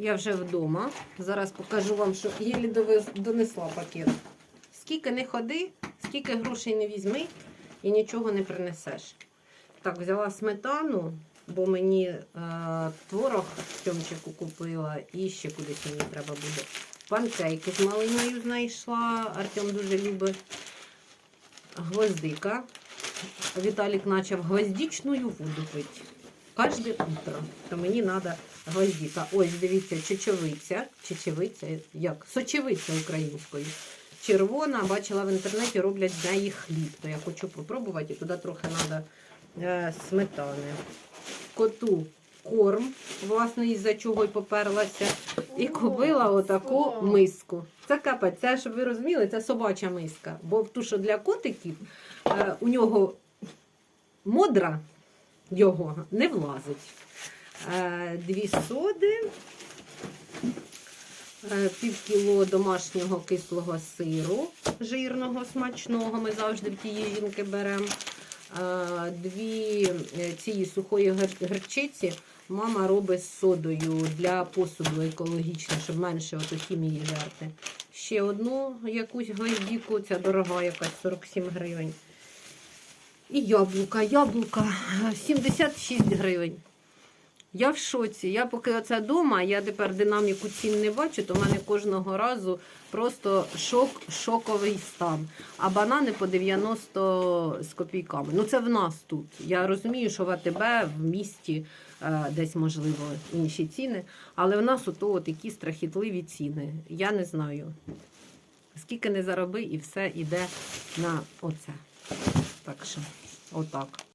Я вже вдома. Зараз покажу вам, що єлі донесла пакет. Скільки не ходи, скільки грошей не візьми і нічого не принесеш. Так, взяла сметану, бо мені е, творог в Тьомчику купила і ще кудись мені треба буде. Панкейки з малиною знайшла. Артем дуже любить. Гвоздика. Віталік почав гвоздичну воду пити. Кожне утро. То мені треба гвоздика. Ось, дивіться, чечевиця. Чечевиця, як? Сочевиця українською. Червона, бачила в інтернеті, роблять з неї хліб. То я хочу попробувати, і туди трохи треба е, сметани. Коту корм, власне, із-за чого й поперлася. І купила отаку миску. Це капець, це, щоб ви розуміли, це собача миска. Бо в ту, що для котиків, е, у нього модра його не влазить. Е, Дві соди, е, пів кіло домашнього кислого сиру, жирного, смачного. Ми завжди в тієї жінки беремо. Е, Дві цієї сухої гер- гірчиці мама робить з содою для посуду екологічно, щоб менше ото хімії жерти. Ще одну якусь гвоздіку, ця дорога якась 47 гривень. І яблука, яблука е, 76 гривень. Я в шоці. Я поки оце вдома, я тепер динаміку цін не бачу, то в мене кожного разу просто шок, шоковий стан. А банани по 90 з копійками. Ну це в нас тут. Я розумію, що в АТБ в місті е, десь можливо інші ціни, але в нас ото такі страхітливі ціни. Я не знаю. Скільки не зароби, і все йде на оце. Так що, отак.